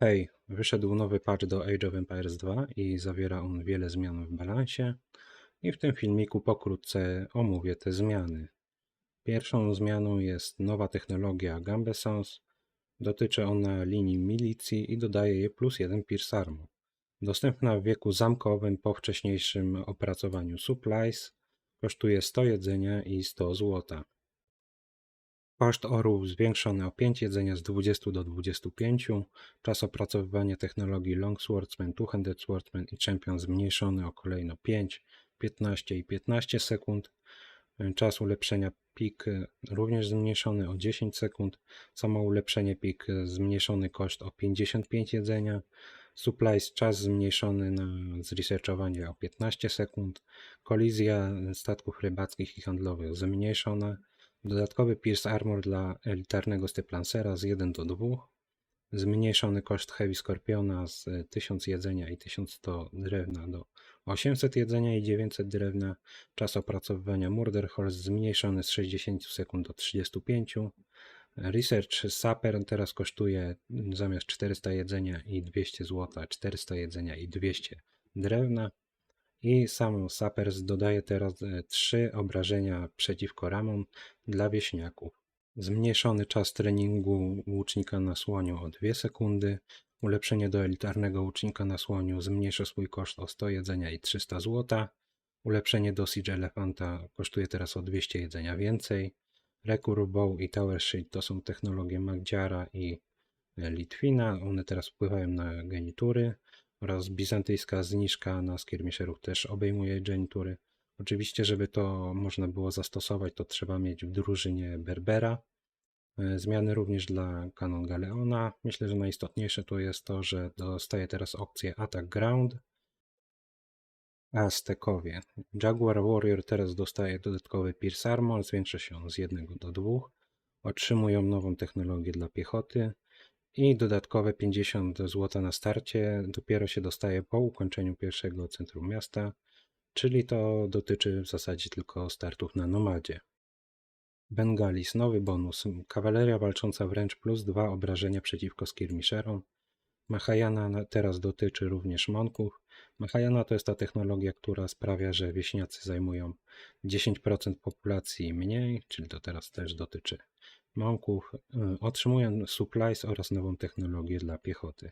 Hej, wyszedł nowy patch do Age of Empires 2 i zawiera on wiele zmian w balansie i w tym filmiku pokrótce omówię te zmiany. Pierwszą zmianą jest nowa technologia Gambesons. Dotyczy ona linii milicji i dodaje je plus jeden Pierce Armor. Dostępna w wieku zamkowym po wcześniejszym opracowaniu Supplies. Kosztuje 100 jedzenia i 100 złota. Koszt orłów zwiększony o 5 jedzenia z 20 do 25. Czas opracowywania technologii Longswordsman, Two-Handed Swordsman i Champion zmniejszony o kolejno 5, 15 i 15 sekund. Czas ulepszenia pik również zmniejszony o 10 sekund. Samo ulepszenie pik zmniejszony koszt o 55 jedzenia. Supplies czas zmniejszony na zresearchowanie o 15 sekund. Kolizja statków rybackich i handlowych zmniejszona. Dodatkowy Pierce Armor dla elitarnego Steplancera z 1 do 2. Zmniejszony koszt Heavy Scorpiona z 1000 jedzenia i 1100 drewna do 800 jedzenia i 900 drewna. Czas opracowywania Murder Horse zmniejszony z 60 sekund do 35. Research Sapper teraz kosztuje zamiast 400 jedzenia i 200 zł, 400 jedzenia i 200 drewna. I sam Sapers dodaje teraz e, trzy obrażenia przeciwko ramom dla wieśniaków. Zmniejszony czas treningu łucznika na słoniu o 2 sekundy. Ulepszenie do elitarnego łucznika na słoniu zmniejsza swój koszt o 100 jedzenia i 300 zł. Ulepszenie do Siege Elefanta kosztuje teraz o 200 jedzenia więcej. Recur Bow i Tower Shield to są technologie Magdziara i Litwina. One teraz wpływają na genitury oraz bizantyjska zniżka na skirmisherów też obejmuje genitury. Oczywiście, żeby to można było zastosować, to trzeba mieć w drużynie Berbera. E, zmiany również dla kanon Galeona. Myślę, że najistotniejsze to jest to, że dostaje teraz opcję Attack Ground. Aztekowie. Jaguar Warrior teraz dostaje dodatkowy Pierce Armor, zwiększa się on z 1 do 2. Otrzymują nową technologię dla piechoty i dodatkowe 50 zł na starcie dopiero się dostaje po ukończeniu pierwszego centrum miasta, czyli to dotyczy w zasadzie tylko startów na Nomadzie. Bengalis, nowy bonus. Kawaleria walcząca wręcz plus dwa obrażenia przeciwko skirmisherom. Mahayana teraz dotyczy również monków. Mahayana to jest ta technologia, która sprawia, że wieśniacy zajmują 10% populacji mniej, czyli to teraz też dotyczy Monków y, otrzymują supplies oraz nową technologię dla piechoty.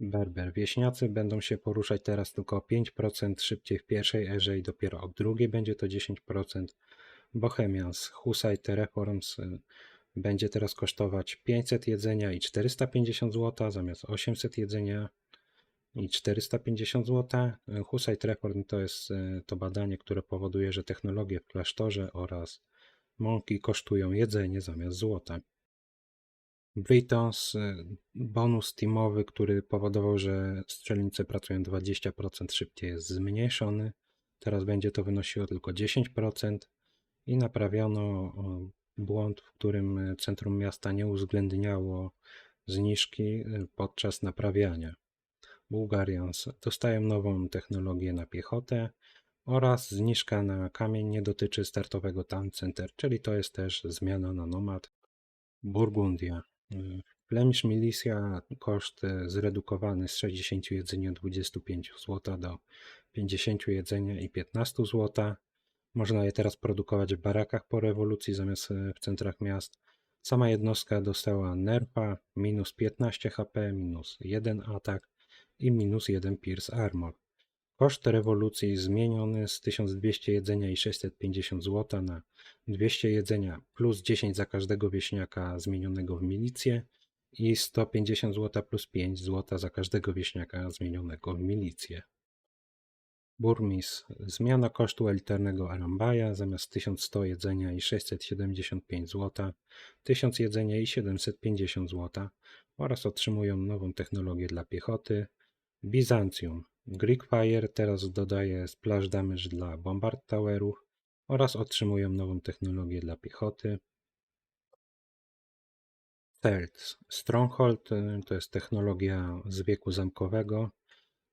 Berber. Wieśniacy będą się poruszać teraz tylko o 5% szybciej w pierwszej erze i dopiero od drugiej będzie to 10%. Bohemians, Hussite Reforms y, będzie teraz kosztować 500 jedzenia i 450 zł zamiast 800 jedzenia i 450 zł. Hussite Reform to jest y, to badanie, które powoduje, że technologie w klasztorze oraz Mąki kosztują jedzenie zamiast złota. Britons, y, bonus teamowy, który powodował, że strzelnice pracują 20% szybciej, jest zmniejszony. Teraz będzie to wynosiło tylko 10% i naprawiono błąd, w którym centrum miasta nie uwzględniało zniżki y, podczas naprawiania. Bułgarians dostają nową technologię na piechotę, oraz zniżka na kamień nie dotyczy startowego Town Center, czyli to jest też zmiana na Nomad. Burgundia. Flemish Militia koszt zredukowany z 60 jedzenia 25 zł do 50 jedzenia i 15 zł. Można je teraz produkować w barakach po rewolucji zamiast w centrach miast. Sama jednostka dostała nerfa, minus 15 HP, minus 1 atak i minus 1 Pierce Armor. Koszt rewolucji zmieniony z 1200 jedzenia i 650 zł na 200 jedzenia plus 10 za każdego wieśniaka zmienionego w milicję i 150 zł plus 5 zł za każdego wieśniaka zmienionego w milicję. Burmis. Zmiana kosztu elitarnego Arambaja zamiast 1100 jedzenia i 675 zł, 1000 jedzenia i 750 zł oraz otrzymują nową technologię dla piechoty. Bizancjum. Greekfire teraz dodaje splash damage dla bombard towerów oraz otrzymują nową technologię dla piechoty. Stealth. Stronghold y, to jest technologia z wieku zamkowego.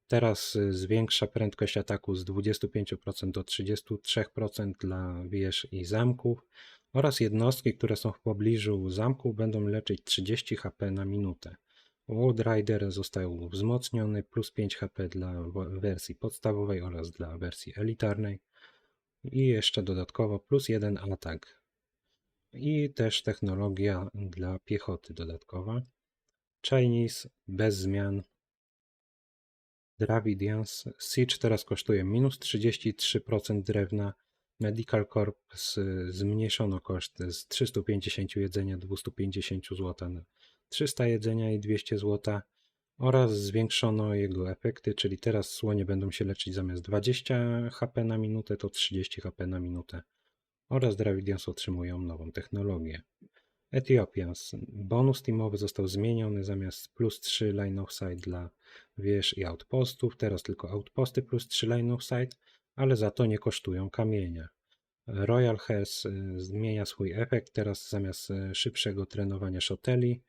Teraz y, zwiększa prędkość ataku z 25% do 33% dla wież i zamków oraz jednostki, które są w pobliżu zamków będą leczyć 30 HP na minutę. Wood Rider został wzmocniony, plus 5 HP dla wersji podstawowej oraz dla wersji elitarnej. I jeszcze dodatkowo plus 1 atak. I też technologia dla piechoty dodatkowa. Chinese bez zmian. Dravidians Siege teraz kosztuje minus 33% drewna. Medical Corps y, zmniejszono koszt z 350 jedzenia 250 zł 300 jedzenia i 200 zł oraz zwiększono jego efekty, czyli teraz słonie będą się leczyć zamiast 20 HP na minutę to 30 HP na minutę oraz Dravidians otrzymują nową technologię. Ethiopians. Bonus teamowy został zmieniony zamiast plus 3 line of sight dla wież i outpostów. Teraz tylko outposty plus 3 line of sight, ale za to nie kosztują kamienia. Royal Hearth y, zmienia swój efekt. Teraz zamiast y, szybszego trenowania szoteli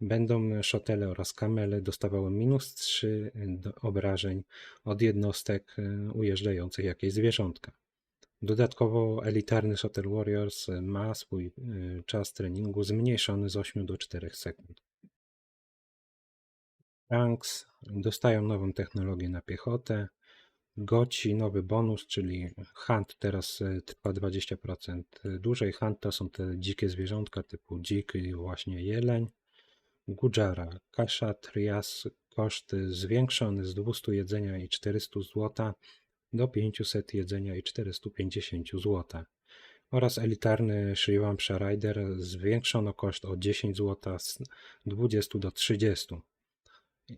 będą szotele oraz kamele dostawały minus 3 do obrażeń od jednostek y, ujeżdżających jakieś zwierzątka. Dodatkowo elitarny Shuttle Warriors ma swój y, czas treningu zmniejszony z 8 do 4 sekund. Ranks dostają nową technologię na piechotę. Goci nowy bonus, czyli hunt teraz y, trwa 20% dłużej. Hunt to są te dzikie zwierzątka typu dzik i właśnie jeleń. Gujara, kasza, trias, koszt zwiększony z 200 jedzenia i 400 złota do 500 jedzenia i 450 zł. Oraz elitarny Srivampsha Rider zwiększono koszt o 10 zł z 20 do 30.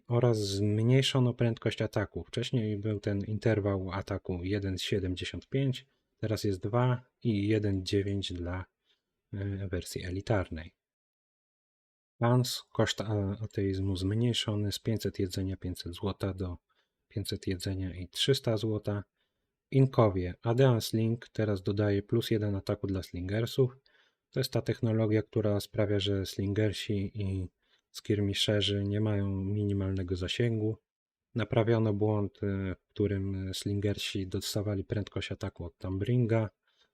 Oraz zmniejszono prędkość ataku. Wcześniej był ten interwał ataku 1,75, teraz jest 2 i 1,9 dla y, wersji elitarnej. Lans, koszt a- ateizmu zmniejszony z 500 jedzenia 500 zł do 500 jedzenia i 300 zł. Inkowie. Adean Sling teraz dodaje plus 1 ataku dla slingersów. To jest ta technologia, która sprawia, że slingersi i skirmisherzy nie mają minimalnego zasięgu. Naprawiono błąd, y, w którym slingersi dostawali prędkość ataku od Tambringa.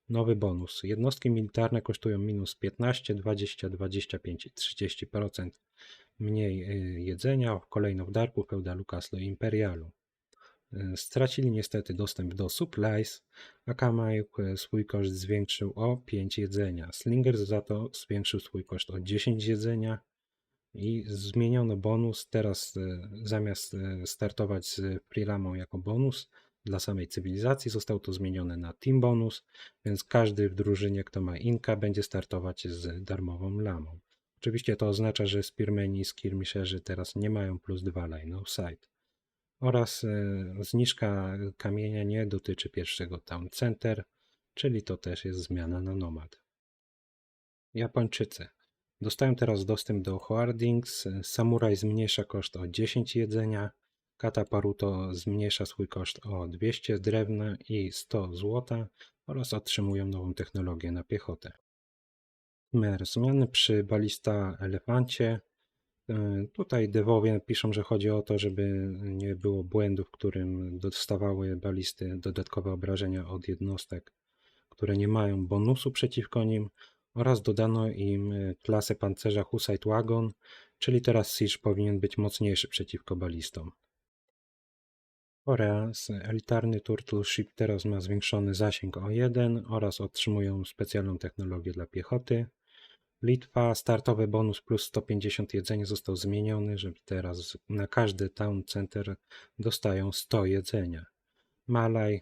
Nowy bonus. Jednostki militarne kosztują minus 15, 20, 25 i 30% mniej y, jedzenia. Kolejno w Darku, Feudalu, Castle i Imperialu. Y, Stracili niestety dostęp do supplies, a Kamayuk y, swój koszt zwiększył o 5 jedzenia. Slingers za to zwiększył swój koszt o 10 jedzenia i zmieniono bonus. Teraz zamiast startować z Prilamą jako bonus dla samej cywilizacji, został to zmienione na Team bonus, więc każdy w drużynie, kto ma Inka, będzie startować z darmową lamą. Oczywiście to oznacza, że Spearmeni i Skirmisherzy teraz nie mają plus 2 line of sight oraz e, zniżka kamienia nie dotyczy pierwszego Town Center, czyli to też jest zmiana na Nomad. Japończycy dostają teraz dostęp do Hoardings, Samuraj zmniejsza koszt o 10 jedzenia, Kataparuto zmniejsza swój koszt o 200 drewna i 100 złota oraz otrzymują nową technologię na piechotę. Mer zmiany przy balista elefancie E, Tutaj dewowie piszą, że chodzi o to, żeby nie było błędu, w którym dostawały balisty dodatkowe obrażenia od jednostek, które nie mają bonusu przeciwko nim oraz dodano im e, klasę pancerza Hussite Wagon, czyli teraz Siege powinien być mocniejszy przeciwko balistom. Korea, z elitarny Turtle Ship teraz ma zwiększony zasięg o 1 oraz otrzymują specjalną technologię dla piechoty. Litwa, startowy bonus plus 150 jedzenia został zmieniony, że teraz na każdy town center dostają 100 jedzenia. Malaj,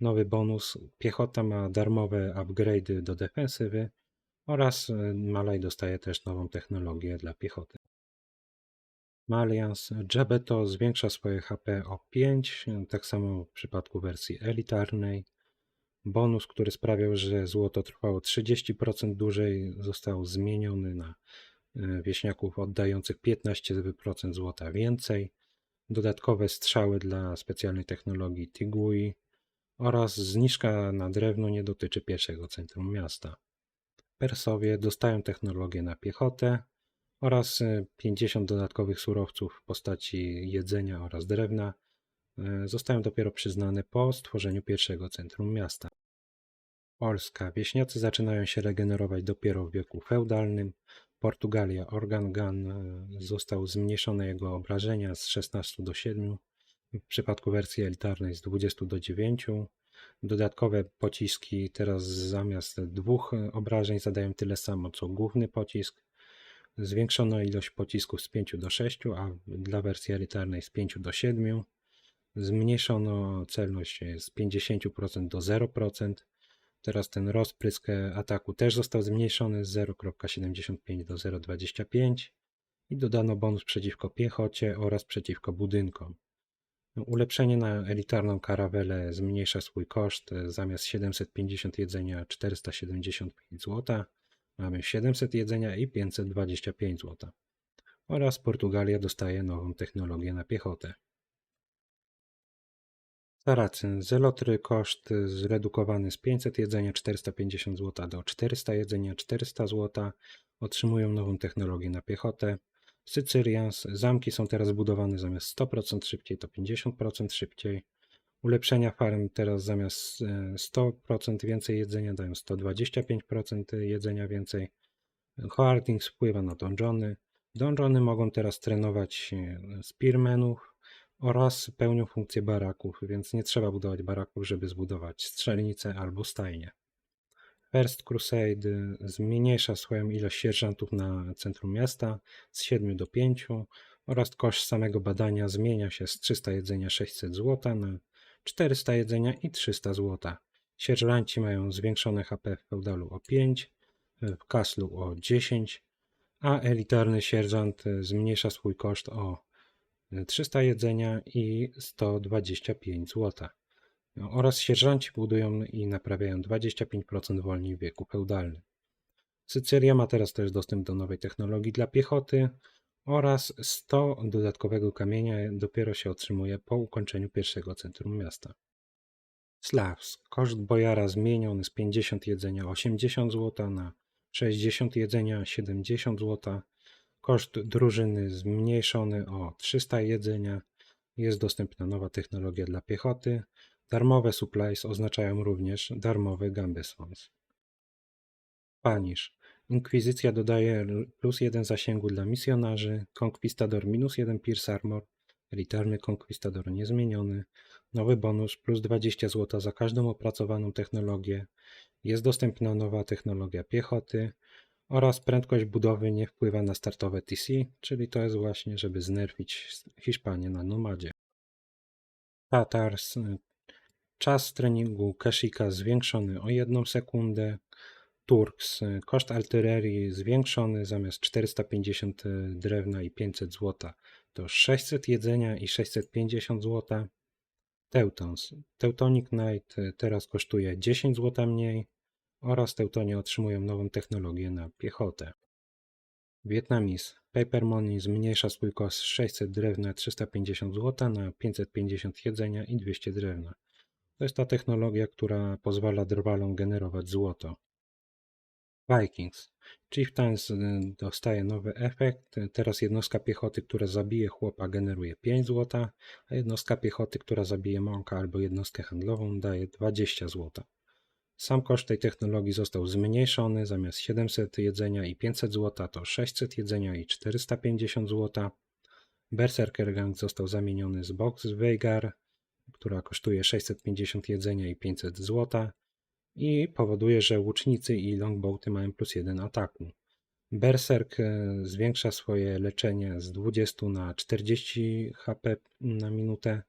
nowy bonus, piechota ma darmowe upgrade'y do defensywy oraz e, Malaj dostaje też nową technologię dla piechoty. Malians, Jabeto zwiększa swoje HP o 5, tak samo w przypadku wersji elitarnej. Bonus, który sprawiał, że złoto trwało 30% dłużej, został zmieniony na e, wieśniaków oddających 15% złota więcej. Dodatkowe strzały dla specjalnej technologii Tigui oraz zniżka na drewno nie dotyczy pierwszego centrum miasta. Persowie dostają technologię na piechotę oraz e, 50 dodatkowych surowców w postaci jedzenia oraz drewna e, zostają dopiero przyznane po stworzeniu pierwszego centrum miasta. Polska. Wieśniacy zaczynają się regenerować dopiero w wieku feudalnym. Portugalia. Organ gun e, został zmniejszone jego obrażenia z 16 do 7. W przypadku wersji elitarnej z 20 do 9. Dodatkowe pociski teraz zamiast dwóch e, obrażeń zadają tyle samo co główny pocisk. Zwiększono ilość pocisków z 5 do 6, a dla wersji elitarnej z 5 do 7. Zmniejszono celność z 50% do 0%. Teraz ten rozprysk ataku też został zmniejszony z 0,75 do 0,25 i dodano bonus przeciwko piechocie oraz przeciwko budynkom. Ulepszenie na elitarną karawelę zmniejsza swój koszt. Zamiast 750 jedzenia 475 zł. Mamy 700 jedzenia i 525 zł. Oraz Portugalia dostaje nową technologię na piechotę. Saracyn. Zelotry koszt zredukowany z 500 jedzenia 450 zł do 400 jedzenia 400 zł. Otrzymują nową technologię na piechotę. Sycyrians. Zamki są teraz budowane zamiast 100% szybciej to 50% szybciej. Ulepszenia farm teraz zamiast 100% więcej jedzenia dają 125% jedzenia więcej. Hoarding wpływa na donżony. Donżony mogą teraz trenować spearmenów oraz pełnią funkcję baraków, więc nie trzeba budować baraków, żeby zbudować strzelnicę albo stajnię. First Crusade zmniejsza swoją ilość sierżantów na centrum miasta z 7 do 5 oraz koszt samego badania zmienia się z 300 jedzenia 600 zł na 400 jedzenia i 300 zł. Sierżanci mają zwiększone HP w feudalu o 5, w kaslu o 10, a elitarny sierżant zmniejsza swój koszt o 300 jedzenia i 125 zł. Oraz sierżanci budują i naprawiają 25% wolniej w wieku feudalnym. Sycylia ma teraz też dostęp do nowej technologii dla piechoty oraz 100 dodatkowego kamienia dopiero się otrzymuje po ukończeniu pierwszego centrum miasta. Slavs. Koszt bojara zmieniony z 50 jedzenia 80 zł na 60 jedzenia 70 zł. Koszt drużyny zmniejszony o 300 jedzenia. Jest dostępna nowa technologia dla piechoty. Darmowe supplies oznaczają również darmowe gambesons. Panisz. Inkwizycja dodaje plus jeden zasięgu dla misjonarzy, Conquistador minus jeden Pierce Armor, elitarny Conquistador niezmieniony, nowy bonus plus 20 zł za każdą opracowaną technologię, jest dostępna nowa technologia piechoty oraz prędkość budowy nie wpływa na startowe TC, czyli to jest właśnie, żeby znerfić Hiszpanię na nomadzie. Tatars, czas treningu Kashika zwiększony o 1 sekundę, Turks. Koszt artylerii zwiększony zamiast 450 drewna i 500 zł to 600 jedzenia i 650 zł. Teutons. Teutonic Knight teraz kosztuje 10 zł mniej oraz Teutonie otrzymują nową technologię na piechotę. Vietnamis. Paper Money zmniejsza swój koszt z 600 drewna 350 zł na 550 jedzenia i 200 drewna. To jest ta technologia, która pozwala drwalom generować złoto. Vikings. Chieftains y, dostaje nowy efekt. Teraz jednostka piechoty, która zabije chłopa, generuje 5 zł, a jednostka piechoty, która zabije mąka albo jednostkę handlową, daje 20 zł. Sam koszt tej technologii został zmniejszony. Zamiast 700 jedzenia i 500 zł to 600 jedzenia i 450 zł. Berserker Gang został zamieniony z Box Veigar, która kosztuje 650 jedzenia i 500 zł i powoduje, że łucznicy i longbowty mają plus 1 ataku. Berserk e, zwiększa swoje leczenie z 20 na 40 HP na minutę.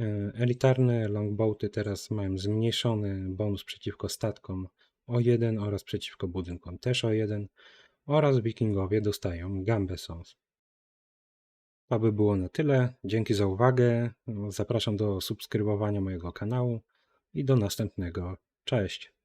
E, elitarne longbowty teraz mają zmniejszony bonus przeciwko statkom o 1 oraz przeciwko budynkom też o 1 oraz wikingowie dostają gambesons. To by było na tyle. Dzięki za uwagę. Zapraszam do subskrybowania mojego kanału i do następnego Cześć.